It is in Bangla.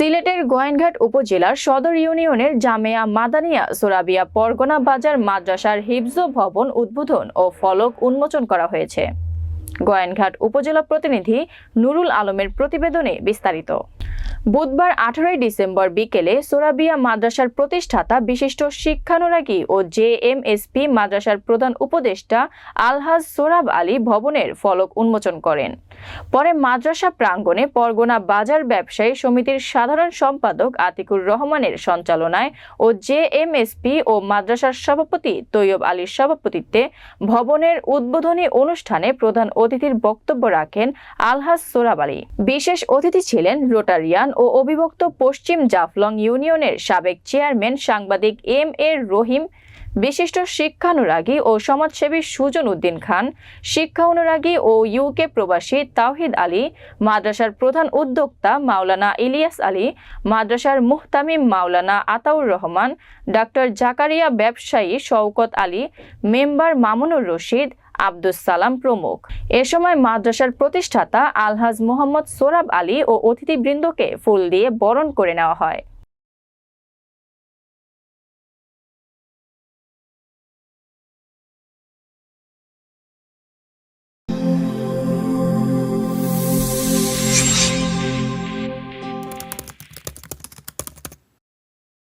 সিলেটের গোয়েনঘাট উপজেলার সদর ইউনিয়নের জামেয়া মাদানিয়া সোরাবিয়া পরগনা বাজার মাদ্রাসার হিফজ ভবন উদ্বোধন ও ফলক উন্মোচন করা হয়েছে। গোয়েনঘাট উপজেলা প্রতিনিধি নুরুল আলমের প্রতিবেদনে বিস্তারিত। বুধবার আঠারোই ডিসেম্বর বিকেলে সোরাবিয়া মাদ্রাসার প্রতিষ্ঠাতা বিশিষ্ট শিক্ষানুরাগী ও জেএমএসপি মাদ্রাসার প্রধান উপদেষ্টা আলহাজ সোরাব আলী ভবনের ফলক উন্মোচন করেন। পরে মাদ্রাসা প্রাঙ্গণে পরগনা বাজার ব্যবসায়ী সমিতির সাধারণ সম্পাদক আতিকুর রহমানের সঞ্চালনায় ও জে এম জেএমএসপি ও মাদ্রাসার সভাপতি তৈয়ব আলীর সভাপতিত্বে ভবনের উদ্বোধনী অনুষ্ঠানে প্রধান অতিথির বক্তব্য রাখেন আলহাজ সোরাব আলী। বিশেষ অতিথি ছিলেন রোটারিয়ান ও অবিভক্ত পশ্চিম জাফলং ইউনিয়নের সাবেক চেয়ারম্যান সাংবাদিক এম এ রহিম, বিশিষ্ট শিক্ষানুরাগী ও সমাজসেবী সুজন উদ্দিন খান, শিক্ষা অনুরাগী ও ইউকে প্রবাসী তাওহিদ আলী, মাদ্রাসার প্রধান উদ্যোক্তা মাওলানা ইলিয়াস আলী, মাদ্রাসার মুহতামিম মাওলানা আতাউর রহমান, ডাক্তার জাকারিয়া ব্যবসায়ী শওকত আলী, মেম্বার মামুনুর রশিদ আব্দুস সালাম প্রমুখ। এ সময় মাদ্রাসার প্রতিষ্ঠাতা আলহাজ মোহাম্মদ সোরাব আলী ও অতিথিবৃন্দকে ফুল দিয়ে বরণ করে নেওয়া হয়।